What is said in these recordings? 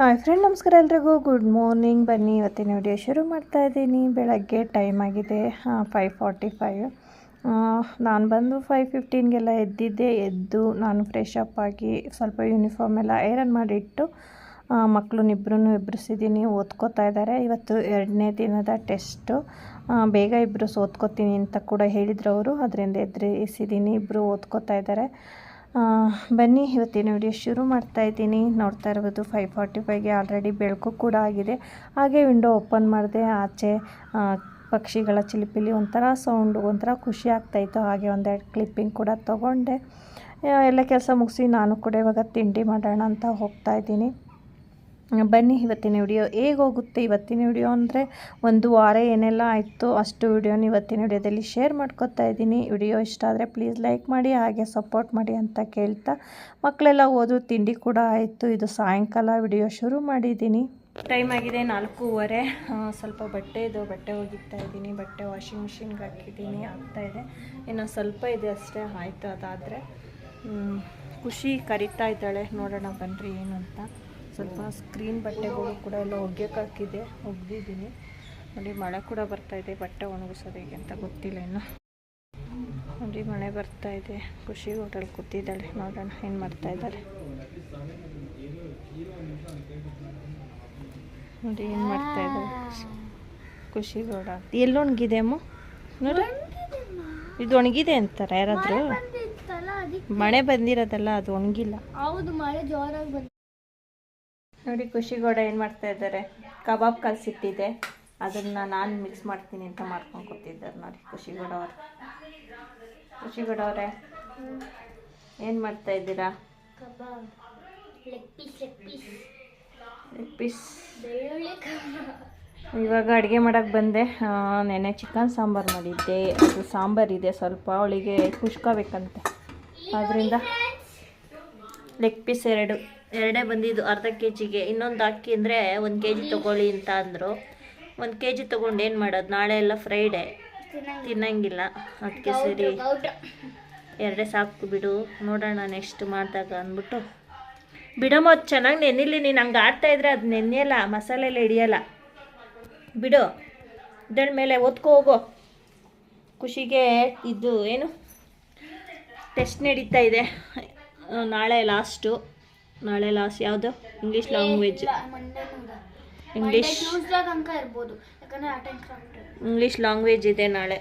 Hi friend ನಮಸ್ಕಾರ ಎಲ್ರಿಗೂ. Good morning ಬನ್ನಿ, ಇವತ್ತಿನ ವಿಡಿಯೋ ಶುರು ಮಾಡ್ತಾ ಇದ್ದೀನಿ. ಬೆಳಗ್ಗೆ ಟೈಮ್ ಆಗಿದೆ. ಫೈವ್ ಫಾರ್ಟಿ ಫೈವ್ ನಾನು ಬಂದು ಫೈವ್ ಫಿಫ್ಟೀನ್ಗೆಲ್ಲ ಎದ್ದಿದ್ದೆ. ಎದ್ದು ನಾನು ಫ್ರೆಶ್ ಅಪ್ ಆಗಿ ಸ್ವಲ್ಪ ಯೂನಿಫಾರ್ಮ್ ಎಲ್ಲ ಐರನ್ ಮಾಡಿಟ್ಟು ಮಕ್ಕಳನ್ನಿಬ್ಬರೂ ಎಬ್ಬರಿಸಿದ್ದೀನಿ ಓದ್ಕೋತಾ ಇದ್ದಾರೆ ಇವತ್ತು ಎರಡನೇ ದಿನದ ಟೆಸ್ಟು ಬೇಗ ಇಬ್ಬರು ಓದ್ಕೋತೀನಿ ಅಂತ ಕೂಡ ಹೇಳಿದ್ರು ಅವರು. ಅದರಿಂದ ಎದುರಿಸಿದ್ದೀನಿ. ಇಬ್ಬರು ಓದ್ಕೋತಾ ಇದ್ದಾರೆ ಬನ್ನಿ, ಇವತ್ತಿನ ವಿಡಿಯೋ ಶುರು ಮಾಡ್ತಾ ಇದ್ದೀನಿ. ನೋಡ್ತಾ ಇರ್ಬೋದು ಫೈವ್ ಫಾರ್ಟಿ ಫೈವ್ಗೆ ಆಲ್ರೆಡಿ ಬೆಳಕು ಕೂಡ ಆಗಿದೆ. ಹಾಗೆ ವಿಂಡೋ ಓಪನ್ ಮಾಡಿದೆ, ಆಚೆ ಪಕ್ಷಿಗಳ ಚಿಲಿಪಿಲಿ ಒಂಥರ ಸೌಂಡು ಒಂಥರ ಖುಷಿ ಆಗ್ತಾಯಿತ್ತು ಹಾಗೆ ಒಂದೆರಡು ಕ್ಲಿಪ್ಪಿಂಗ್ ಕೂಡ ತೊಗೊಂಡೆ. ಎಲ್ಲ ಕೆಲಸ ಮುಗಿಸಿ ನಾನು ಕೂಡ ಇವಾಗ ತಿಂಡಿ ಮಾಡೋಣ ಅಂತ ಹೋಗ್ತಾ ಇದ್ದೀನಿ. ಬನ್ನಿ ಇವತ್ತಿನ ವಿಡಿಯೋ. ಹೇಗೆ ಹೋಗುತ್ತೆ ಇವತ್ತಿನ ವಿಡಿಯೋ ಅಂದರೆ ಒಂದು ವಾರ ಏನೆಲ್ಲ ಆಯಿತು ಅಷ್ಟು ವಿಡಿಯೋನ ಇವತ್ತಿನ ವಿಡಿಯೋದಲ್ಲಿ ಶೇರ್ ಮಾಡ್ಕೊತಾ ಇದ್ದೀನಿ. ವಿಡಿಯೋ ಇಷ್ಟ ಆದರೆ ಪ್ಲೀಸ್ ಲೈಕ್ ಮಾಡಿ, ಹಾಗೆ ಸಪೋರ್ಟ್ ಮಾಡಿ ಅಂತ ಕೇಳ್ತಾ ಮಕ್ಕಳೆಲ್ಲ ಓದು, ತಿಂಡಿ ಕೂಡ ಆಯಿತು. ಇದು ಸಾಯಂಕಾಲ ವಿಡಿಯೋ ಶುರು ಮಾಡಿದ್ದೀನಿ. ಟೈಮ್ ಆಗಿದೆ ನಾಲ್ಕೂವರೆ. ಸ್ವಲ್ಪ ಬಟ್ಟೆ ಬಟ್ಟೆ ಒಗಿತಾ ಇದ್ದೀನಿ. ಬಟ್ಟೆ ವಾಷಿಂಗ್ ಮಿಷಿನ್ಗೆ ಹಾಕಿದ್ದೀನಿ. ಇದೆ. ಇನ್ನು ಸ್ವಲ್ಪ ಇದೆ ಅಷ್ಟೇ, ಆಯಿತು ಅದಾದರೆ. ಖುಷಿ ಕರಿತಾ ಇದ್ದಾಳೆ. ನೋಡೋಣ ಬನ್ನಿರಿ ಏನು ಅಂತ. ಸ್ವಲ್ಪ ಸ್ಕ್ರೀನ್ ಬಟ್ಟೆಗಳು ಕೂಡ ಎಲ್ಲ ಒಗ್ಯಕ್ಕೆ ಹಾಕಿದೆ ಒಗ್ದಿದ್ದೀನಿ. ನೋಡಿ ಮಳೆ ಕೂಡ ಬರ್ತಾ ಇದೆ ಬಟ್ಟೆ ಒಣಗಿಸೋದು ಹೇಗೆ ಅಂತ ಗೊತ್ತಿಲ್ಲ ಇನ್ನು. ನೋಡಿ ಮಳೆ ಬರ್ತಾ ಇದೆ. ಖುಷಿ ಹೋಟೆಲ್ ಕೂತಿದ್ದಾಳೆ ನೋಡೋಣ ಏನು ಮಾಡ್ತಾ ಇದ್ದಾರೆ. ನೋಡಿ ಏನು ಮಾಡ್ತಾ ಇದ್ದಾರೆ. ಖುಷಿ ಗೌಡ. ಎಲ್ಲಿ ಒಣಗಿದೆ ಅಮ್ಮ? ನೋಡಿ. ಇದು ಒಣಗಿದೆ ಅಂತಾರೆ ಯಾರಾದರೂ? ಮಳೆ ಬಂದಿರೋದಲ್ಲ ಅದು ಒಣಗಿಲ್ಲ. ಹೌದು ಮಳೆ ಜೋರಾಗಿ ಬಂದ ನೋಡಿ ಖುಷಿಗೌಡ ಏನು ಮಾಡ್ತಾ ಇದ್ದಾರೆ? ಕಬಾಬ್ ಕಲಸಿಟ್ಟಿದೆ. ಅದನ್ನು ನಾನು ಮಿಕ್ಸ್ ಮಾಡ್ತೀನಿ ಅಂತ ಮಾಡ್ಕೊಂಡು ಕೂತಿದ್ದಾರೆ ನೋಡಿ ಖುಷಿಗೌಡ ಅವರು. ಖುಷಿಗೌಡ ಅವರೇ ಏನು ಮಾಡ್ತಾ ಇದ್ದೀರಾ? ಲೆಗ್ ಪೀಸ್ ಇವಾಗ ಅಡುಗೆ ಮಾಡೋಕ್ಕೆ ಬಂದೆ. ನೆನೆ ನೆನ್ನೆ ಚಿಕನ್ ಸಾಂಬಾರು ಮಾಡಿದ್ದೆ. ಅದು ಸಾಂಬಾರಿದೆ ಸ್ವಲ್ಪ ಅವಳಿಗೆ ಕುಷ್ಕೋಬೇಕಂತೆ ಅದರಿಂದ ಲೆಗ್ ಪೀಸ್ ಎರಡು. ಎರಡೇ ಬಂದಿದ್ದು ಅರ್ಧ ಕೆ ಜಿಗೆ ಇನ್ನೊಂದು ಅಕ್ಕಿ ಅಂದರೆ ಒಂದು ಕೆ ಜಿ ತೊಗೊಳ್ಳಿ ಅಂತ ಅಂದರು. ಒಂದು ಕೆ ಜಿ ತೊಗೊಂಡು ಏನು ಮಾಡೋದು? ನಾಳೆ ಎಲ್ಲ ಫ್ರೈಡೇ ತಿನ್ನಂಗಿಲ್ಲ. ಅದಕ್ಕೆ ಸರಿ. ಎರಡೇ ಸಾಕು ಬಿಡು. ನೋಡೋಣ ನೆಕ್ಸ್ಟ್ ಮಾಡಿದಾಗ ಅಂದ್ಬಿಟ್ಟು. ಬಿಡಮ್ಮ ಅದು ಚೆನ್ನಾಗಿ ನೆನಿಲಿ ನೀನು ಹಂಗೆ ಆಡ್ತಾ ಇದ್ರೆ ಅದು ನೆನೆಯಲ್ಲ ಮಸಾಲೆ ಎಲ್ಲ ಹಿಡಿಯಲ್ಲ. ಬಿಡು. ಇದರ ಮೇಲೆ ಓದ್ಕೋ ಹೋಗೋ. ಖುಷಿಗೆ ಇದು ಏನು? ಟೆಸ್ಟ್ ನಡೀತಾ ಇದೆ. ನಾಳೆ ಲಾಸ್ಟು ನಾಳೆ ಲಾಸ್ಟ್ ಯಾವುದು? ಇಂಗ್ಲೀಷ್ ಲ್ಯಾಂಗ್ವೇಜ್ ಇಂಗ್ಲೀಷ್ ಇರ್ಬೋದು ಯಾಕಂದ್ರೆ ಇಂಗ್ಲೀಷ್ ಲ್ಯಾಂಗ್ವೇಜ್ ಇದೆ ನಾಳೆ.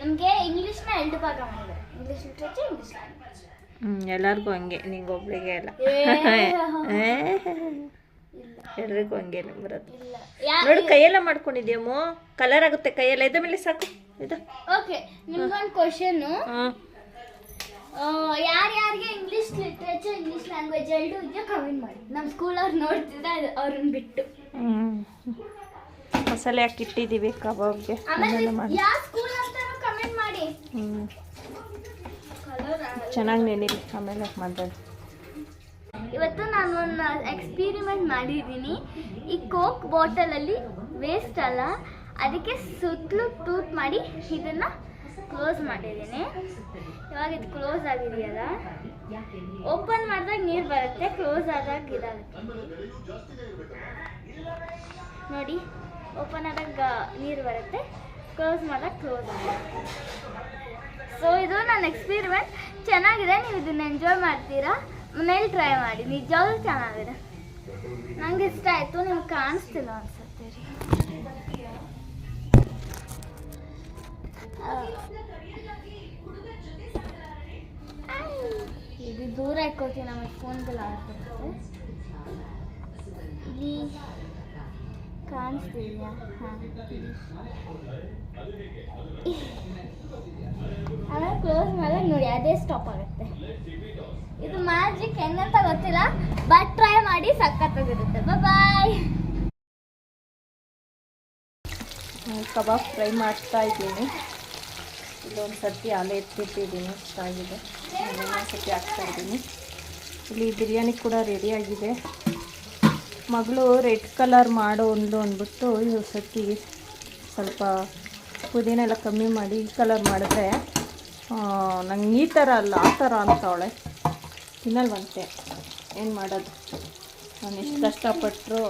ನಮಗೆ ಇಂಗ್ಲೀಷ್ನ ಎರಡು ಭಾಗ ಮಾಡಿದ್ದಾರೆ. ಇಂಗ್ಲೀಷ್ ಲಿಟ್ರೇಚರ್ ಇಂಗ್ಲೀಷ್ ಲ್ಯಾಂಗ್ವೇಜ್ ಹ್ಞೂ ಎಲ್ಲರಿಗೂ ಹಂಗೆ ನಿಂಗೆ ಒಬ್ಳಿಗೆ ಎಲ್ಲ ಎಲ್ರಿಗೂ ಹಂಗೆ ಬರೋದು. ನೋಡಿ ನೋಡು ಕೈಯೆಲ್ಲ ಮಾಡ್ಕೊಂಡಿದ್ಯಮ್ಮ ಕಲರ್ ಆಗುತ್ತೆ ಕೈಯೆಲ್ಲ. ಇದ ಮೇಲೆ ಸಾಕು ಇದು. ಓಕೆ ನಿಮ್ಗೊಂದು ಕ್ವಶನ್ನು ಹಾಂ ಯಾರ್ಯಾರಿಗೆ ಇಂಗ್ಲೀಷ್ ಲಿಟ್ರೇಚರ್ ಇಂಗ್ಲೀಷ್ ಲ್ಯಾಂಗ್ವೇಜ್ ಎರಡು ಇದೆಯೋ ಕಮೆಂಟ್ ಮಾಡಿ. ನಮ್ಮ ಸ್ಕೂಲ್ ಅವ್ರು ನೋಡ್ತಿದ್ರೆ ಅದು ಅವ್ರನ್ನ ಬಿಟ್ಟು. ಮಸಾಲೆ ಹಾಕಿ ಇಟ್ಟಿದ್ದೀವಿ ಕಬಾಬ್ಗೆ. ಯಾವ ಸ್ಕೂಲ್ ಅಂತ ಕಮೆಂಟ್ ಮಾಡಿ. ಹ್ಞೂ ಚೆನ್ನಾಗಿ ನೆನಿಲಿ ಆಮೇಲೆ ಮಾತಾಡಿ. ಇವತ್ತು ನಾನು ಒಂದು ಎಕ್ಸ್ಪೀರಿಮೆಂಟ್ ಮಾಡಿದ್ದೀನಿ. ಈ ಕೋಕ್ ಬಾಟಲಲ್ಲಿ ವೇಸ್ಟ್ ಅಲ್ಲ. ಅದಕ್ಕೆ ಸುತ್ತಲೂ ಟೂತ್ ಮಾಡಿ ಇದನ್ನು ಕ್ಲೋಸ್ ಮಾಡಿದ್ದೀನಿ. ಇವಾಗ ಇದು ಕ್ಲೋಸ್ ಆಗಿದೆಯಲ್ಲ? ಓಪನ್ ಮಾಡಿದಾಗ ನೀರು ಬರುತ್ತೆ ಕ್ಲೋಸ್ ಆದಾಗ ಇದಾಗುತ್ತೆ. ನೋಡಿ ಓಪನ್ ಆದಾಗ ನೀರು ಬರುತ್ತೆ ಕ್ಲೋಸ್ ಮಾಡಿದಾಗ ಕ್ಲೋಸ್ ಆಗುತ್ತೆ. ಸೊ ಇದು ನನ್ನ ಎಕ್ಸ್ಪೀರಿಮೆಂಟ್ ಚೆನ್ನಾಗಿದೆ, ನೀವು ಇದನ್ನ ಎಂಜಾಯ್ ಮಾಡ್ತೀರಾ? ಮನೇಲಿ ಟ್ರೈ ಮಾಡಿ. ನಿಜವಾಗ್ಲೂ ಚೆನ್ನಾಗಿದೆ. ನಂಗೆ ಇಷ್ಟ ಆಯಿತು, ನಿಮ್ಗೆ ಕಾಣಿಸ್ತಿಲ್ಲ ಅನ್ಸುತ್ತೆ ಇದು ದೂರ ಇಟ್ಕೊಳ್ತೀನಿ ನಮಗೆ ಫೋನ್ಗೆಲ್ಲ ಆಗ್ತಿರುತ್ತೆ ಇಲ್ಲಿ ಕಾಣಿಸ್ತಿದ್ಯಾ? ಹಾಂ ಆಮೇಲೆ ಕ್ಲೋಸ್ ಮೇಲೆ ನೋಡಿ, ಅದೇ ಸ್ಟಾಪ್ ಆಗುತ್ತೆ. ಇದು ಮ್ಯಾಜಿಕ್ ಹೆಂಗಂತ ಗೊತ್ತಿಲ್ಲ ಬಟ್ ಟ್ರೈ ಮಾಡಿ ಸಖತ್ತಾಗಿರುತ್ತೆ. ಬಾಯ್ ಕಬಾಬ್ ಫ್ರೈ ಮಾಡ್ತಾ ಇದ್ದೀನಿ. ಇಲ್ಲೊಂದು ಸರ್ತಿ ಆಲೆ ಎತ್ತಿಟ್ಟಿದ್ದೀನಿ ಚೆನ್ನಾಗಿದೆ. ಇನ್ನೊಂದು ಸರ್ತಿ ಹಾಕ್ತಾ ಇದ್ದೀನಿ. ಇಲ್ಲಿ ಬಿರಿಯಾನಿ ಕೂಡ ರೆಡಿಯಾಗಿದೆ ಮಗಳು ರೆಡ್ ಕಲರ್ ಮಾಡೋ ಒಂದು ಅಂದ್ಬಿಟ್ಟು ಈ ಸರ್ತಿ ಸ್ವಲ್ಪ ಪುದೀನ ಎಲ್ಲ ಕಮ್ಮಿ ಮಾಡಿ ಈ ಕಲರ್ ಮಾಡಿದ್ರೆ ನಂಗೆ ಈ ಥರ ಅಲ್ಲ ಆ ಥರ ಅಂತವಳೆ ತಿನ್ನಲ್ವಂತೆ. ಏನು ಮಾಡೋದು? ನಾನು ಎಷ್ಟು ಕಷ್ಟಪಟ್ಟರು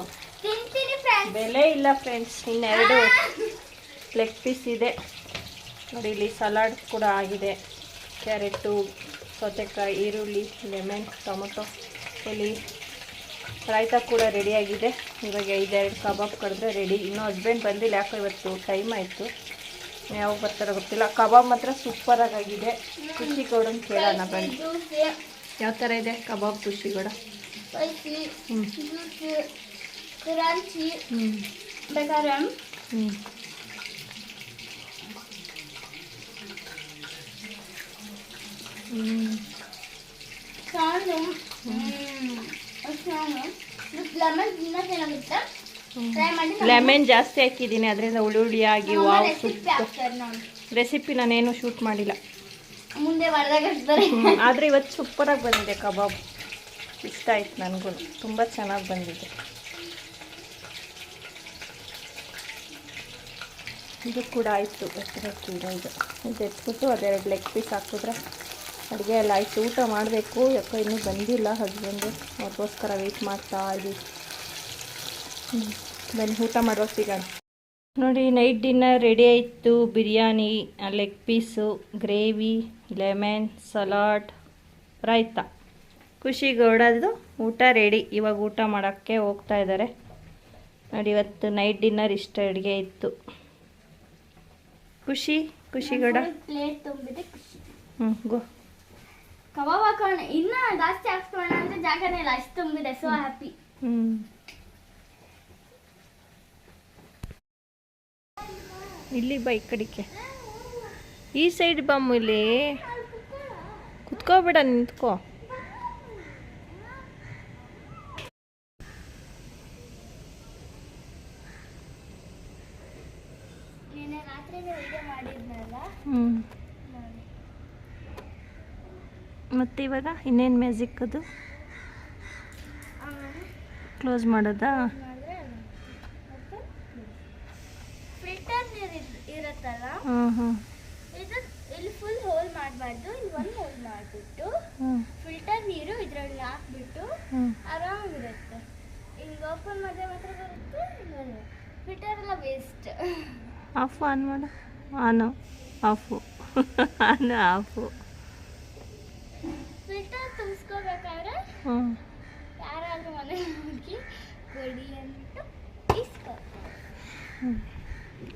ಬೆಲೆ ಇಲ್ಲ ಫ್ರೆಂಡ್ಸ್ ಇನ್ನೆರಡು ಲೆಗ್ ಪೀಸ್ ಇದೆ. ನೋಡಿ ಇಲ್ಲಿ ಸಲಾಡ್ ಕೂಡ ಆಗಿದೆ. ಕ್ಯಾರೆಟು ಸೌತೆಕಾಯಿ ಈರುಳ್ಳಿ ಲೆಮನ್ ಟೊಮೊಟೊ ಇಲ್ಲಿ ರಾಯ್ತ ಕೂಡ ರೆಡಿಯಾಗಿದೆ ಇವಾಗ ಇದೆರಡು ಕಬಾಬ್ ಕಡಿದ್ರೆ ರೆಡಿ ಇನ್ನೂ ಹಸ್ಬೆಂಡ್ ಬಂದಿಲ್ಲ ಯಾಕೋ ಇವತ್ತು ಟೈಮ್ ಆಯಿತು. ಯಾವಾಗ ಬರ್ತಾರೋ ಗೊತ್ತಿಲ್ಲ. ಕಬಾಬ್ ಮಾತ್ರ ಸೂಪರಾಗಿ ಆಗಿದೆ ಖುಷಿ ಅಂತ ಕೇಳೋಣ ಬನ್ನಿ. ಯಾವ ಥರ ಇದೆ ಕಬಾಬ್ ಖುಷಿ ಗೌಡ? ಹ್ಞೂ ಹ್ಞೂ ಸಾಂಡು ಲೆಮನ್ ತುಂಬ ಚೆನ್ನಾಗಿರುತ್ತೆ. ಟ್ರೈ ಮಾಡಿ ಲೆಮನ್ ಜಾಸ್ತಿ ಹಾಕಿದ್ದೀನಿ ಅದರಿಂದ ಹುಳಿ ಹುಳಿಯಾಗಿ ವಾವ್ ರೆಸಿಪಿ ಸೂಪ್ ರೆಸಿಪಿ ನಾನೇನು ಶೂಟ್ ಮಾಡಿಲ್ಲ. ಮುಂದೆ ಆದರೆ ಇವತ್ತು ಸೂಪರಾಗಿ ಬಂದಿದೆ ಕಬಾಬ್. ಇಷ್ಟ ಆಯ್ತು ನನಗೂ. ತುಂಬ ಚೆನ್ನಾಗಿ ಬಂದಿದೆ. ಇದು ಕೂಡ ಆಯಿತು ಎತ್ತರಕ್ಕೆ ಇದು. ಇದು ಎತ್ಬಿಟ್ಟು ಅದೆರಡು ಲೆಗ್ ಪೀಸ್ ಹಾಕಿದ್ರೆ ಅಡುಗೆ ಎಲ್ಲ ಆಯಿತು ಊಟ ಮಾಡಬೇಕು. ಯಾಕೋ ಇನ್ನೂ ಬಂದಿಲ್ಲ ಹಸ್ಬೆಂಡು ಅವ್ರಿಗೋಸ್ಕರ ವೆಯ್ಟ್ ಮಾಡ್ತಾ ಇದ್ದೀವಿ ಹ್ಞೂ ಬನ್ನಿ ಊಟ ಮಾಡುವ ಸಿಗೋಣ ನೋಡಿ ನೈಟ್ ಡಿನ್ನರ್ ರೆಡಿ ಆಯಿತು. Biryani leg piece gravy lemon salad raita Khushi ಗೌಡದ್ದು ಊಟ ರೆಡಿ ಇವಾಗ ಊಟ ಮಾಡೋಕ್ಕೆ ಹೋಗ್ತಾ ಇದ್ದಾರೆ. ನೋಡಿ ಇವತ್ತು ನೈಟ್ ಡಿನ್ನರ್ ಇಷ್ಟ ಅಡುಗೆ ಇತ್ತು. ಖುಷಿ ಖುಷಿ ಗೌಡ. ಪ್ಲೇಟ್ ತುಂಬಿದೆ ಖುಷಿ. ಹ್ಞೂ ಗೋ. ಕಬಾಬ್ ಹಾಕೋಣ ಇನ್ನ ಜಾಸ್ತಿ ಹಾಕ್ಸ್ಕೊಳ್ಳೋಣ ಅಂದ್ರೆ ಜಾಗನೇ ಇಲ್ಲ ಅಷ್ಟು ತುಂಬಿದೆ ಸೊ ಹ್ಯಾಪಿ ಇಲ್ಲಿ ಬಾ ಈ ಕಡೆಗೆ. ಈ ಸೈಡ್ ಬಾಮ್ ಇಲ್ಲಿ ಕುತ್ಕೋಬೇಡ ನಿಂತ್ಕೋ ನಿನ್ನೆ ರಾತ್ರಿ ವಿಡಿಯೋ ಮಾಡಿದ್ನಲ್ಲ ಹ್ಞೂ ಮತ್ತು ಇವಾಗ ಇನ್ನೇನು ಮ್ಯಾಜಿಕ್ ಅದು? ಕ್ಲೋಸ್ ಮಾಡೋದಾ? ಫಿಲ್ಟರ್ ನೀರು ಇರುತ್ತಲ್ಲ? ಹಾಂ ಹಾಂ ಇದು ಇಲ್ಲಿ ಫುಲ್ ಹೋಲ್ ಮಾಡಬಾರ್ದು. ಇಲ್ಲಿ ಒಂದು ಹೋಲ್ ಮಾಡಿಬಿಟ್ಟು ಫಿಲ್ಟರ್ ನೀರು ಇದರಲ್ಲಿ ಹಾಕ್ಬಿಟ್ಟು ಆರಾಮಿರುತ್ತೆ. ಹಿಂಗೆ ಓಪನ್ ಮಾಡಿದ್ರೆ ಮಾತ್ರ ಬರುತ್ತೆ ಫಿಲ್ಟರ್ ಎಲ್ಲ ವೇಸ್ಟ್ ಆಫ್ ಆನ್ ಮಾಡು. ಆನು ಆಫು ಆನು ಆಫು ಫಿಲ್ಟರ್ ತುಂಬಿಸ್ಕೋಬೇಕಾದ್ರೆ ಹ್ಞೂ ಯಾರಾದ್ರೂ ಮನೆ ಹೋಗಿ ಕೊಡಿ ಅಂತ ಇಸ್ಕೊ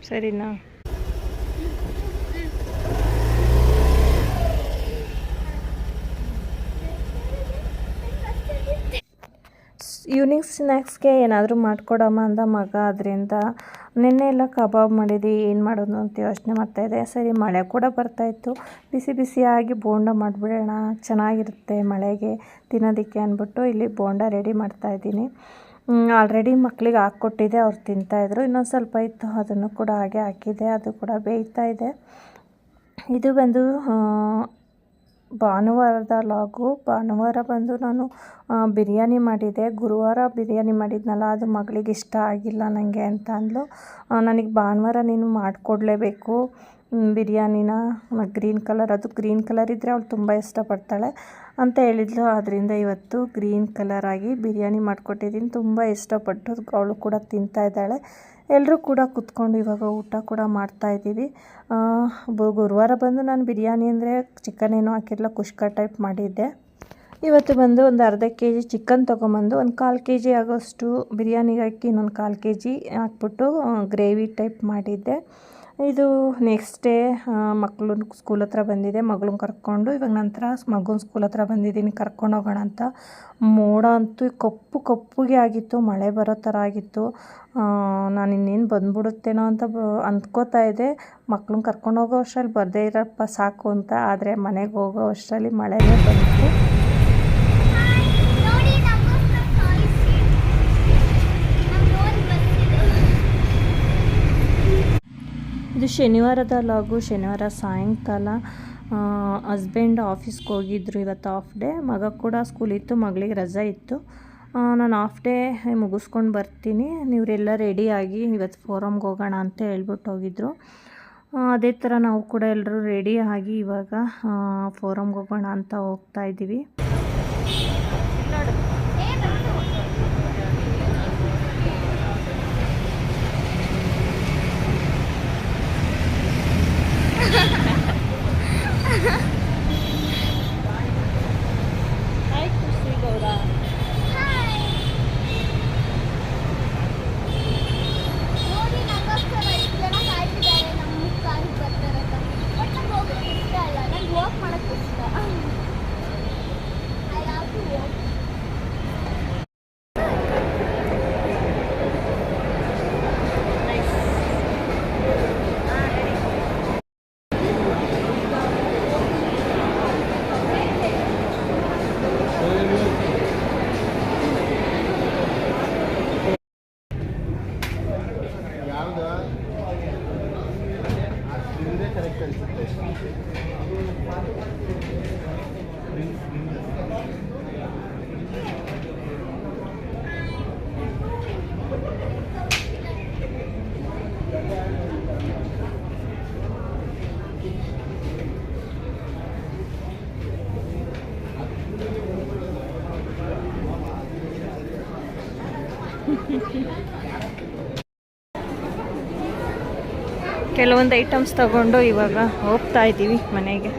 ಸರಿನಾ? ಈವ್ನಿಂಗ್ ಸ್ನ್ಯಾಕ್ಸ್ಗೆ ಏನಾದರೂ ಮಾಡಿಕೊಡಮ್ಮ ಅಂದ ಮಗ ಅದರಿಂದ ನಿನ್ನೆ ಎಲ್ಲ ಕಬಾಬ್ ಮಾಡಿದ್ವಿ ಏನು ಮಾಡೋದು ಅಂತ ಯೋಚನೆ ಮಾಡ್ತಾಯಿದ್ದೆ ಸರಿ, ಮಳೆ ಕೂಡ ಬರ್ತಾಯಿತ್ತು ಬಿಸಿ ಬಿಸಿಯಾಗಿ ಬೋಂಡ ಮಾಡಿಬಿಡೋಣ, ಚೆನ್ನಾಗಿರುತ್ತೆ ಮಳೆಗೆ ತಿನ್ನೋದಕ್ಕೆ ಅಂದ್ಬಿಟ್ಟು ಇಲ್ಲಿ ಬೋಂಡ ರೆಡಿ ಮಾಡ್ತಾಯಿದ್ದೀನಿ ಆಲ್ರೆಡಿ ಮಕ್ಕಳಿಗೆ ಹಾಕ್ಕೊಟ್ಟಿದ್ದೆ, ಅವ್ರು ತಿಂತಾಯಿದ್ರು ಇನ್ನೊಂದು ಸ್ವಲ್ಪ ಇತ್ತು, ಅದನ್ನು ಕೂಡ ಹಾಗೆ ಹಾಕಿದೆ ಅದು ಕೂಡ ಬೇಯ್ತಾ ಇದೆ. ಇದು ಬಂದು ಭಾನುವಾರದ ಲಾಗು. ಭಾನುವಾರ ಬಂದು ನಾನು ಬಿರಿಯಾನಿ ಮಾಡಿದೆ. ಗುರುವಾರ ಬಿರಿಯಾನಿ ಮಾಡಿದ್ನಲ್ಲ ಅದು ಮಗಳಿಗೆ ಇಷ್ಟ ಆಗಿಲ್ಲ ನನಗೆ ಅಂತ ಅಂದ್ಲು. ಆ, ನನಗೆ ಭಾನುವಾರ ನೀನು ಮಾಡಿಕೊಡ್ಲೇಬೇಕು. ಬಿರಿಯಾನಿನ ಗ್ರೀನ್ ಕಲರ್. ಅದು ಗ್ರೀನ್ ಕಲರ್ ಇದ್ದರೆ ಅವಳು ತುಂಬ ಇಷ್ಟಪಡ್ತಾಳೆ ಅಂತ ಹೇಳಿದ್ಲು. ಆದ್ದರಿಂದ ಇವತ್ತು ಗ್ರೀನ್ ಕಲರಾಗಿ ಬಿರಿಯಾನಿ ಮಾಡಿಕೊಟ್ಟಿದ್ದೀನಿ. ತುಂಬ ಇಷ್ಟಪಟ್ಟು ಅವಳು ಕೂಡ ತಿಂತಾ ಇದ್ದಾಳೆ. ಎಲ್ಲರೂ ಕೂಡ ಕುತ್ಕೊಂಡು ಇವಾಗ ಊಟ ಕೂಡ ಮಾಡ್ತಾ ಇದ್ದೀವಿ. ಗುರುವಾರ ಬಂದು ನಾನು ಬಿರಿಯಾನಿ ಅಂದರೆ ಚಿಕನ್ ಏನೋ ಹಾಕಿರಲ್ಲ ಕುಷ್ಕ ಟೈಪ್ ಮಾಡಿದ್ದೆ. ಇವತ್ತು ಬಂದು ಒಂದು ಅರ್ಧ ಕೆ ಜಿ ಚಿಕನ್ ತೊಗೊಂಬಂದು, ಒಂದು ಕಾಲು ಕೆ ಜಿ ಆಗೋಷ್ಟು ಬಿರಿಯಾನಿಗೆ ಹಾಕಿ ಇನ್ನೊಂದು ಕಾಲು ಕೆ ಜಿ ಹಾಕ್ಬಿಟ್ಟು ಗ್ರೇವಿ ಟೈಪ್ ಮಾಡಿದ್ದೆ. ಇದು ನೆಕ್ಸ್ಟ್ ಡೇ ಮಕ್ಕಳು ಸ್ಕೂಲ್ ಹತ್ರ ಬಂದಿದೆ. ಮಗಳನ್ನ ಕರ್ಕೊಂಡು, ಇವಾಗ ನಂತರ ಮಗನ ಸ್ಕೂಲ್ ಹತ್ರ ಬಂದಿದ್ದೀನಿ. ಕರ್ಕೊಂಡು ಹೋಗೋಣ ಅಂತ. ಮೋಡ ಅಂತೂ ಕಪ್ಪು ಕಪ್ಪುಗೆ ಆಗಿತ್ತು. ಮಳೆ ಬರೋ ಥರ ಆಗಿತ್ತು. ನಾನು ಇನ್ನೇನು ಬಂದ್ಬಿಡುತ್ತೇನೋ ಅಂತ ಅಂದ್ಕೋತಾ ಇದ್ದೆ. ಮಕ್ಳನ್ನ ಕರ್ಕೊಂಡು ಹೋಗೋ ಅಷ್ಟರಲ್ಲಿ ಬರದೇ ಇರಪ್ಪ ಸಾಕು ಅಂತ. ಆದರೆ ಮನೆಗೆ ಹೋಗೋ ಅಷ್ಟರಲ್ಲಿ ಮಳೆನೇ ಬಂತು. ಶನಿವಾರದ ಲಾಗು, ಶನಿವಾರ ಸಾಯಂಕಾಲ ಹಸ್ಬೆಂಡ್ ಆಫೀಸ್ಗೆ ಹೋಗಿದ್ರು ಇವತ್ತು ಆಫ್ ಡೇ ಮಗ ಕೂಡ ಸ್ಕೂಲ್ ಇತ್ತು, ಮಗಳಿಗೆ ರಜೆ ಇತ್ತು. ನಾನು ಆಫ್ ಡೇ ಮುಗಿಸ್ಕೊಂಡು ಬರ್ತೀನಿ. ನೀವರೆಲ್ಲ ರೆಡಿಯಾಗಿ ಇವತ್ತು ಫೋರಮ್ಗೆ ಹೋಗೋಣ ಅಂತ ಹೇಳ್ಬಿಟ್ಟು ಹೋಗಿದ್ರು. ಅದೇ ಥರ ನಾವು ಕೂಡ ಎಲ್ಲರೂ ರೆಡಿಯಾಗಿ ಇವಾಗ ಫೋರಮ್ಗೆ ಹೋಗೋಣ ಅಂತ ಹೋಗ್ತಾ ಇದ್ದೀವಿ ಕೆಲವೊಂದು ಐಟಮ್ಸ್ ತಗೊಂಡು ಇವಾಗ ಹೋಗ್ತಾ ಇದ್ದೀವಿ ಮನೆಗೆ.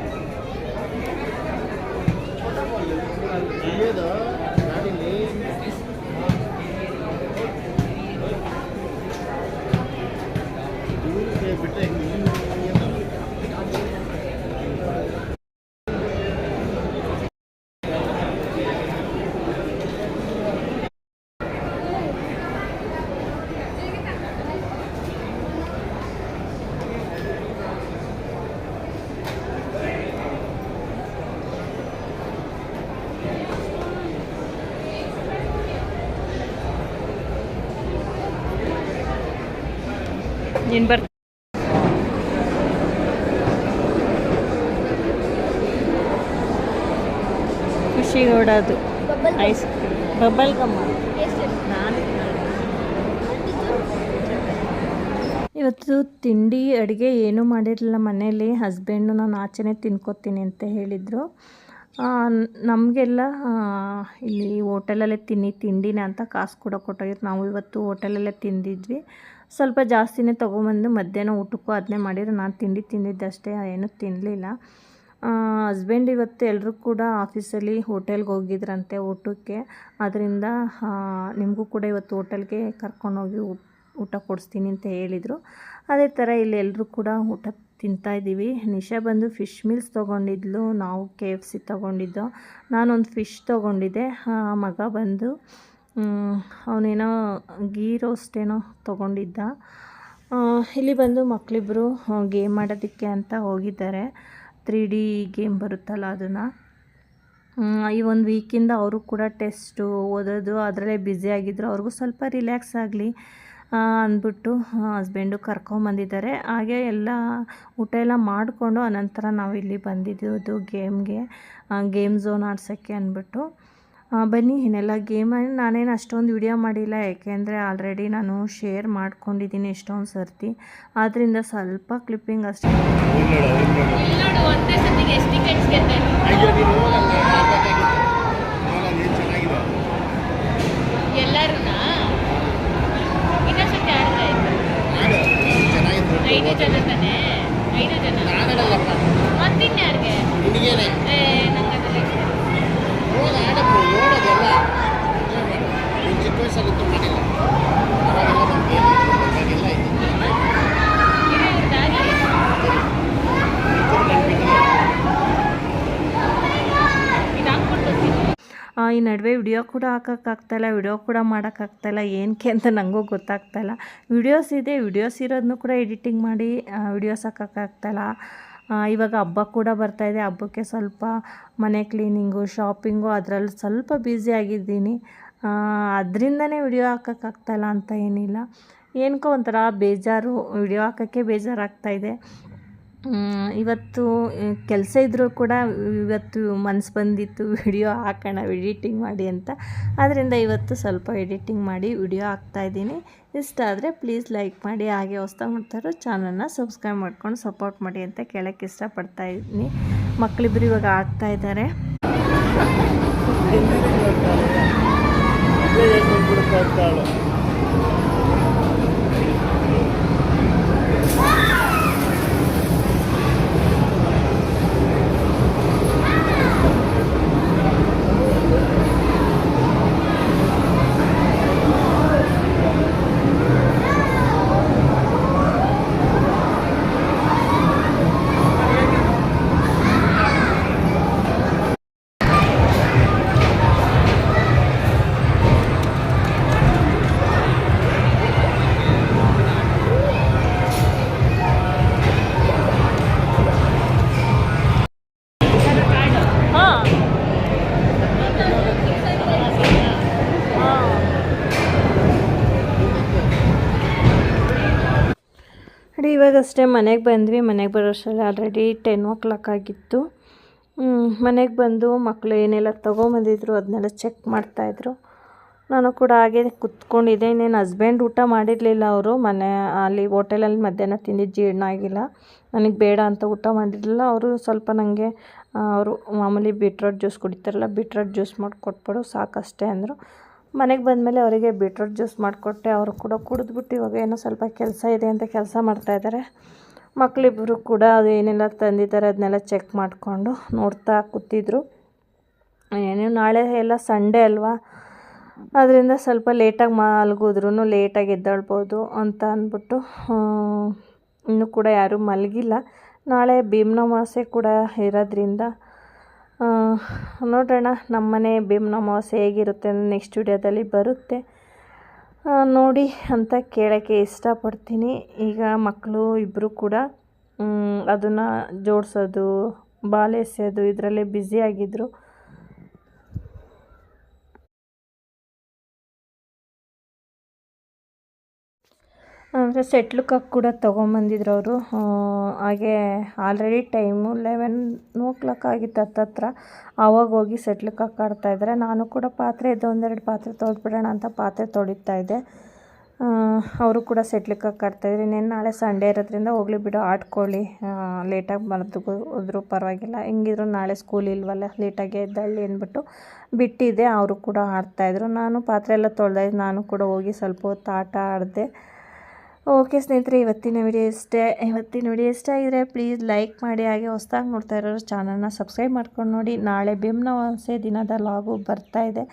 ಖುಷಿ ನೋಡೋದು. ಐಸ್ ಬಬಲ್ ಗಮ್ಮ. ಇವತ್ತು ತಿಂಡಿ, ಅಡುಗೆ ಏನೂ ಮಾಡಿರಲಿಲ್ಲ ಮನೆಯಲ್ಲಿ. ಹಸ್ಬೆಂಡು ನಾನು ಆಚೆನೇ ತಿನ್ಕೋತೀನಿ ಅಂತ ಹೇಳಿದರು. ನಮಗೆಲ್ಲ ಇಲ್ಲಿ ಹೋಟೆಲಲ್ಲೇ ತಿನ್ನಿ, ತಿಂಡಿನೇ ಅಂತ ಕಾಸು ಕೂಡ ಕೊಟ್ಟೋಗಿತ್ತು. ನಾವು ಇವತ್ತು ಹೋಟೆಲಲ್ಲೇ ತಿಂದಿದ್ವಿ. ಸ್ವಲ್ಪ ಜಾಸ್ತಿನೇ ತೊಗೊಂಬಂದು ಮಧ್ಯಾಹ್ನ ಊಟಕ್ಕೂ ಅದನ್ನೇ ಮಾಡಿದ್ರು ನಾನು ತಿಂಡಿ ತಿಂದಿದ್ದಷ್ಟೇ, ಏನೂ ತಿನ್ನಲಿಲ್ಲ ಹಸ್ಬೆಂಡ್ ಇವತ್ತು ಎಲ್ಲರೂ ಕೂಡ ಆಫೀಸಲ್ಲಿ ಹೋಟೆಲ್ಗೆ ಹೋಗಿದ್ರಂತೆ ಊಟಕ್ಕೆ. ಅದರಿಂದ ನಿಮಗೂ ಕೂಡ ಇವತ್ತು ಹೋಟೆಲ್ಗೆ ಕರ್ಕೊಂಡೋಗಿ ಊಟ ಕೊಡಿಸ್ತೀನಿ ಅಂತ ಹೇಳಿದರು. ಅದೇ ಥರ ಇಲ್ಲಿ ಎಲ್ಲರೂ ಕೂಡ ಊಟ ತಿಂತಾ ಇದ್ದೀವಿ. ನಿಶಾ ಬಂದು ಫಿಶ್ ಮೀಲ್ಸ್ ತೊಗೊಂಡಿದ್ಲು, ನಾವು ಕೆ ಎಫ್ ಸಿ ತೊಗೊಂಡಿದ್ದು. ನಾನೊಂದು ಫಿಶ್ ತೊಗೊಂಡಿದ್ದೆ. ಮಗ ಬಂದು ಅವನೇನೋ ಗೀ ರೋಸ್ಟ್ ಏನೋ ತೊಗೊಂಡಿದ್ದ ಇಲ್ಲಿ ಬಂದು ಮಕ್ಕಳಿಬ್ಬರು ಗೇಮ್ ಆಡೋದಕ್ಕೆ ಅಂತ ಹೋಗಿದ್ದಾರೆ. ತ್ರೀ ಡಿ ಗೇಮ್ ಬರುತ್ತಲ್ಲ ಅದನ್ನು. ಈ ಒಂದು ವೀಕಿಂದ ಅವರು ಕೂಡ ಟೆಸ್ಟು ಓದೋದು, ಅದರಲ್ಲೇ ಬ್ಯುಸಿ ಆಗಿದ್ದರು ಅವ್ರಿಗೂ ಸ್ವಲ್ಪ ರಿಲ್ಯಾಕ್ಸ್ ಆಗಲಿ ಅಂದ್ಬಿಟ್ಟು ಹಸ್ಬೆಂಡು ಕರ್ಕೊಂಬಂದಿದ್ದಾರೆ ಹಾಗೆ ಎಲ್ಲ ಊಟ ಎಲ್ಲ ಮಾಡಿಕೊಂಡು ಅನಂತರ ನಾವು ಇಲ್ಲಿ ಬಂದಿದ್ದು ಗೇಮ್ಗೆ ಗೇಮ್ ಝೋನ್ ಆಡ್ಸೋಕ್ಕೆ ಅಂದ್ಬಿಟ್ಟು. ಬನ್ನಿ ಇನ್ನೆಲ್ಲ ಗೇಮ್ ನಾನೇನು ಅಷ್ಟೊಂದು ವಿಡಿಯೋ ಮಾಡಿಲ್ಲ ಯಾಕೆಂದರೆ ಆಲ್ರೆಡಿ ನಾನು ಶೇರ್ ಮಾಡ್ಕೊಂಡಿದ್ದೀನಿ ಎಷ್ಟೊಂದು ಸರ್ತಿ ಆದ್ದರಿಂದ ಸ್ವಲ್ಪ ಕ್ಲಿಪ್ಪಿಂಗ್ ಅಷ್ಟೇ. ನೋಡು ಒಂದೇ ಐದು ಜನ. ಟಿಕೆಟ್ಸ್ ಗೆದ್ದೆ ಅಯ್ಯೋ ನೀನು ಹೋಗಲ್ಲ ಆಗ್ಬೇಕಾಗಿತ್ತು ನೋಡಲ್ಲ ಏನು ಚೆನ್ನಾಗಿದೆ ಎಲ್ಲರೂ ಇನ್ನೊಂದ್ಸತಿ ಆಡ್ತಾ ಇತ್ತು ಆಡು ಚೆನ್ನಾಗಿತ್ತು ಐದು ಜನ ತಾನೆ ಐದು ಜನ ನಾನಲ್ಲಪ್ಪ ಮತ್ತಿನ್ಯಾರಿಗೆ ನಿನಗೇನೆ ಏ ನಂಗೆ ಹೋಗ ಆಡಕ್ಕೆ ನೋಡೋದೆಲ್ಲ ನೀನು ಚಿಕ್ಕ ವಯಸ್ಸಲ್ಲಿತ್ತು ಮಾಡಿಲ್ಲ ಅವಾಗೆಲ್ಲ ನಮಗೆ ಅವಾಗೆಲ್ಲ ಇತ್ತು ಇದು ಹಾಕ್ಬಿಟ್ಟು ಆ, ಈ ನಡುವೆ ವಿಡಿಯೋ ಕೂಡ ಹಾಕೋಕ್ಕಾಗ್ತಾಯಿಲ್ಲ, ವಿಡಿಯೋ ಕೂಡ ಮಾಡೋಕ್ಕಾಗ್ತಾಯಿಲ್ಲ ಏನಕ್ಕೆ ಅಂತ ನನಗೂ ಗೊತ್ತಾಗ್ತಾಯಿಲ್ಲ. ವಿಡಿಯೋಸ್ ಇದೆ, ವಿಡಿಯೋಸ್ ಇರೋದನ್ನು ಕೂಡ ಎಡಿಟಿಂಗ್ ಮಾಡಿ ವಿಡಿಯೋಸ್ ಹಾಕೋಕ್ಕಾಗ್ತಾಯಿಲ್ಲ. ಇವಾಗ ಹಬ್ಬ ಕೂಡ ಬರ್ತಾಯಿದೆ, ಹಬ್ಬಕ್ಕೆ ಸ್ವಲ್ಪ ಮನೆ ಕ್ಲೀನಿಂಗು, ಶಾಪಿಂಗು, ಅದರಲ್ಲಿ ಸ್ವಲ್ಪ ಬ್ಯುಸಿ ಆಗಿದ್ದೀನಿ. ಅದರಿಂದನೇ ವಿಡಿಯೋ ಹಾಕೋಕ್ಕಾಗ್ತಾಯಿಲ್ಲ ಅಂತ ಏನಿಲ್ಲ. ಏನಕ್ಕೋ ಒಂಥರ ಬೇಜಾರು, ವಿಡಿಯೋ ಹಾಕೋಕ್ಕೆ ಬೇಜಾರಾಗ್ತಾಯಿದೆ. ಇವತ್ತು ಕೆಲಸ ಇದ್ದರೂ ಕೂಡ ಇವತ್ತು ಮನಸ್ಸು ಬಂದಿತ್ತು ವಿಡಿಯೋ ಹಾಕೋಣ ಎಡಿಟಿಂಗ್ ಮಾಡಿ ಅಂತ. ಆದ್ದರಿಂದ ಇವತ್ತು ಸ್ವಲ್ಪ ಎಡಿಟಿಂಗ್ ಮಾಡಿ ವಿಡಿಯೋ ಹಾಕ್ತಾಯಿದ್ದೀನಿ ಇಷ್ಟ ಆದರೆ ಪ್ಲೀಸ್ ಲೈಕ್ ಮಾಡಿ, ಹಾಗೆ ಹೊಸ್ದಾಗಿ ಮಾಡ್ತಾರೋ ಚಾನಲ್ನ ಸಬ್ಸ್ಕ್ರೈಬ್ ಮಾಡ್ಕೊಂಡು ಸಪೋರ್ಟ್ ಮಾಡಿ ಅಂತ ಕೇಳೋಕ್ಕೆ ಇಷ್ಟಪಡ್ತಾ ಇದ್ದೀನಿ. ಮಕ್ಕಳಿಬ್ರು ಇವಾಗ ಹಾಕ್ತಾ ಇದ್ದಾರೆ. ಇವಾಗಷ್ಟೇ ಮನೆಗೆ ಬಂದ್ವಿ. ಮನೆಗೆ ಬರೋಷ್ಟರಲ್ಲಿ ಆಲ್ರೆಡಿ ಟೆನ್ ಓ ಕ್ಲಾಕ್ ಆಗಿತ್ತು ಮನೆಗೆ ಬಂದು ಮಕ್ಕಳು ಏನೆಲ್ಲ ತೊಗೊಂಬಂದಿದ್ರು ಅದನ್ನೆಲ್ಲ ಚೆಕ್ ಮಾಡ್ತಾಯಿದ್ರು ನಾನು ಕೂಡ ಹಾಗೆ ಕುತ್ಕೊಂಡಿದ್ದೆ. ಇನ್ನೇನು ಹಸ್ಬೆಂಡ್ ಊಟ ಮಾಡಿರಲಿಲ್ಲ ಅವರು. ಮನೆ, ಅಲ್ಲಿ ಹೋಟೆಲಲ್ಲಿ ಮಧ್ಯಾಹ್ನ ತಿಂದಿದ್ದು ಜೀರ್ಣ ಆಗಿಲ್ಲ. ನನಗೆ ಬೇಡ ಅಂತ ಊಟ ಮಾಡಿರಲಿಲ್ಲ. ಅವರು ಸ್ವಲ್ಪ ನನಗೆ ಅವರು ಮಾಮೂಲಿ ಬೀಟ್ರೋಟ್ ಜ್ಯೂಸ್ ಕುಡಿತಾರಲ್ಲ ಬೀಟ್ರೋಟ್ ಜ್ಯೂಸ್ ಮಾಡಿ ಕೊಟ್ಬಿಡು ಸಾಕಷ್ಟೇ ಅಂದರು. ಮನೆಗೆ ಬಂದಮೇಲೆ ಅವರಿಗೆ ಬೀಟ್ರೂಟ್ ಜ್ಯೂಸ್ ಮಾಡಿಕೊಟ್ಟೆ. ಅವರು ಕೂಡ ಕುಡಿದ್ಬಿಟ್ಟು ಇವಾಗ ಏನೋ ಸ್ವಲ್ಪ ಕೆಲಸ ಇದೆ ಅಂತ ಕೆಲಸ ಮಾಡ್ತಾಯಿದ್ದಾರೆ ಮಕ್ಕಳಿಬ್ಬರು ಕೂಡ ಅದು ಏನೆಲ್ಲ ತಂದಿದ್ದಾರೆ ಅದನ್ನೆಲ್ಲ ಚೆಕ್ ಮಾಡಿಕೊಂಡು ನೋಡ್ತಾ ಕೂತಿದ್ರು. ಏನೇನು ನಾಳೆ ಎಲ್ಲ ಸಂಡೇ ಅಲ್ವಾ? ಅದರಿಂದ ಸ್ವಲ್ಪ ಲೇಟಾಗಿ ಮಲಗಿದ್ರೂ ಲೇಟಾಗಿ ಎದ್ದೇಳ್ಬೋದು ಅಂತ ಅಂದ್ಬಿಟ್ಟು ಇನ್ನೂ ಕೂಡ ಯಾರೂ ಮಲಗಿಲ್ಲ. ನಾಳೆ ಭೀಮ್ನಮಾಸೆ ಕೂಡ ಇರೋದ್ರಿಂದ ನೋಡೋಣ ನಮ್ಮನೆ ಅಮಾವಾಸ್ಯೆ ಹೇಗಿರುತ್ತೆ ನೆಕ್ಸ್ಟ್ ವಿಡಿಯೋದಲ್ಲಿ ಬರುತ್ತೆ. ನೋಡಿ ಅಂತ ಕೇಳೋಕ್ಕೆ ಇಷ್ಟಪಡ್ತೀನಿ. ಈಗ ಮಕ್ಕಳು ಇಬ್ಬರು ಕೂಡ ಅದನ್ನು ಜೋಡಿಸೋದು ಬಾಲ್ ಎಸೆಯೋದು ಇದರಲ್ಲೇ ಬ್ಯುಸಿಯಾಗಿದ್ದರು ಅಂದರೆ ಸೆಟ್ಲುಕಕ್ಕೆ ಕೂಡ ತೊಗೊಂಬಂದಿದ್ರು ಅವರು. ಹಾಗೆ already time eleven o'clock ಆಗಿತ್ತು ಹತ್ತತ್ರ. ಆವಾಗ ಹೋಗಿ ಸೆಟ್ಲುಕಕ್ಕೆ ಆಡ್ತಾಯಿದ್ದಾರೆ ನಾನು ಕೂಡ ಪಾತ್ರೆ ಇದ್ದು ಒಂದೆರಡು ಪಾತ್ರೆ ತೊಳೆದ್ಬಿಡೋಣ ಅಂತ ಪಾತ್ರೆ ತೊಳಿತಾ ಇದ್ದೆ. ಅವರು ಕೂಡ ಸೆಟ್ಲುಕಕ್ಕೆ ಆಡ್ತಾಯಿದ್ರು ಇನ್ನೇನು ನಾಳೆ ಸಂಡೇ ಇರೋದ್ರಿಂದ ಹೋಗ್ಲಿ ಬಿಡು, ಆಡ್ಕೊಳ್ಳಿ. ಲೇಟಾಗಿ ಮರೆತು ಹೋದ್ರು ಪರವಾಗಿಲ್ಲ. ಹೆಂಗಿದ್ರು ನಾಳೆ ಸ್ಕೂಲ್ ಇಲ್ವಲ್ಲ ಲೇಟಾಗಿ ಎದ್ದಳ್ಳಿ ಅಂದ್ಬಿಟ್ಟು ಬಿಟ್ಟಿದ್ದೆ. ಅವರು ಕೂಡ ಆಡ್ತಾಯಿದ್ರು ನಾನು ಪಾತ್ರೆ ಎಲ್ಲ ತೊಳೆದಾಯ್ತು. ನಾನು ಕೂಡ ಹೋಗಿ ಸ್ವಲ್ಪ ಹೊತ್ತು ಆಟ ಆಡಿದೆ. ಓಕೆ ಸ್ನೇಹಿತರೆ, ಇವತ್ತಿನ ವಿಡಿಯೋ ಇಷ್ಟೇ. ಇವತ್ತಿನ ವಿಡಿಯೋ ಇಷ್ಟ ಆಗಿದ್ರೆ ಪ್ಲೀಸ್ ಲೈಕ್ ಮಾಡಿ, ಹಾಗೆ ಹೊಸ್ದಾಗಿ ನೋಡ್ತಾ ಇರೋರು ಚಾನಲ್ನ ಸಬ್ಸ್ಕ್ರೈಬ್ ಮಾಡ್ಕೊಂಡು ನೋಡಿ. ನಾಳೆ ಭೀಮ್ನವಾಸೆ ದಿನದ ಲಾಗು ಬರ್ತಾ ಇದೆ.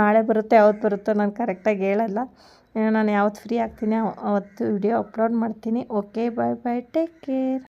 ನಾಳೆ ಬರುತ್ತೆ, ಯಾವತ್ತು ಬರುತ್ತೋ ನಾನು ಕರೆಕ್ಟಾಗಿ ಹೇಳಲ್ಲ. ನಾನು ಯಾವತ್ತು ಫ್ರೀ ಆಗ್ತೀನಿ ಅವತ್ತು ವಿಡಿಯೋ ಅಪ್ಲೋಡ್ ಮಾಡ್ತೀನಿ. Okay bye bye take care